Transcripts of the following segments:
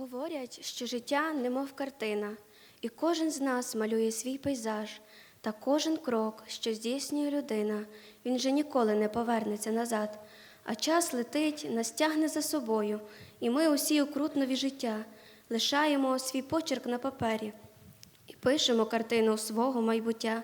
Говорять, що життя немов картина, і кожен з нас малює свій пейзаж, та кожен крок, що здійснює людина, він же ніколи не повернеться назад. А час летить, нас тягне за собою, і ми усі окрутнові життя лишаємо свій почерк на папері і пишемо картину свого майбуття.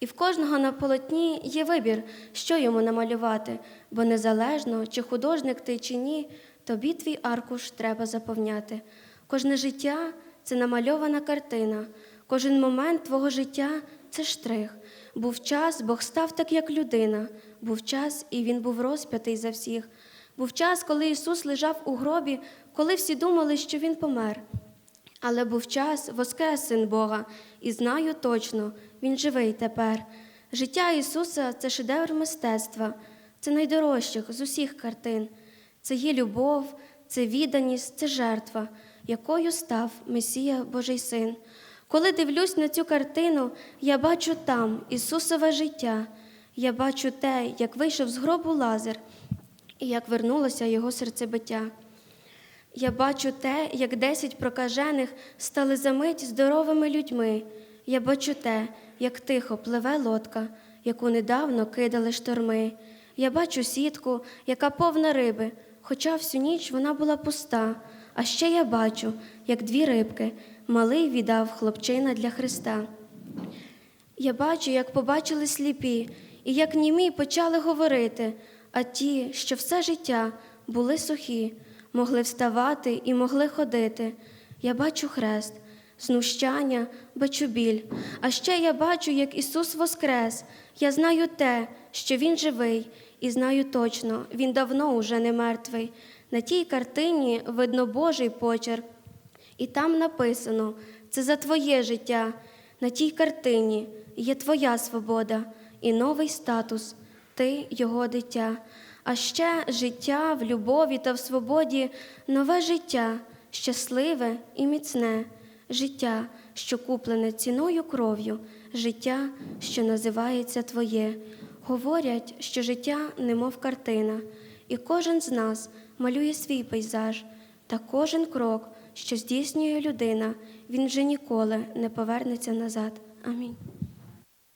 І в кожного на полотні є вибір, що йому намалювати, бо незалежно, чи художник ти чи ні, тобі твій аркуш треба заповняти. Кожне життя це намальована картина, кожен момент твого життя це штрих. Був час, Бог став так, як людина, був час, і він був розп'ятий за всіх. Був час, коли Ісус лежав у гробі, коли всі думали, що Він помер. Але був час, воскрес син Бога, і знаю точно, Він живий тепер. Життя Ісуса це шедевр мистецтва, це найдорожчих з усіх картин. Це є любов, це відданість, це жертва, якою став Месія Божий Син. Коли дивлюсь на цю картину, я бачу там Ісусове життя, я бачу те, як вийшов з гробу Лазар, і як вернулося його серцебиття. Я бачу те, як десять прокажених стали за мить здоровими людьми. Я бачу те, як тихо пливе лодка, яку недавно кидали шторми. Я бачу сітку, яка повна риби, хоча всю ніч вона була пуста. А ще я бачу, як дві рибки малий віддав хлопчина для Христа. Я бачу, як побачили сліпі, і як німі почали говорити, а ті, що все життя були сухі, могли вставати і могли ходити. Я бачу хрест, знущання, бачу біль. А ще я бачу, як Ісус воскрес. Я знаю те, що Він живий, і знаю точно, Він давно уже не мертвий. На тій картині видно Божий почерк. І там написано: це за твоє життя. На тій картині є твоя свобода і новий статус, ти його дитя. А ще життя в любові та в свободі, нове життя, щасливе і міцне, життя, що куплене ціною кров'ю, життя, що називається Твоє. Говорять, що життя немов картина, і кожен з нас малює свій пейзаж, та кожен крок, що здійснює людина, він вже ніколи не повернеться назад. Амінь.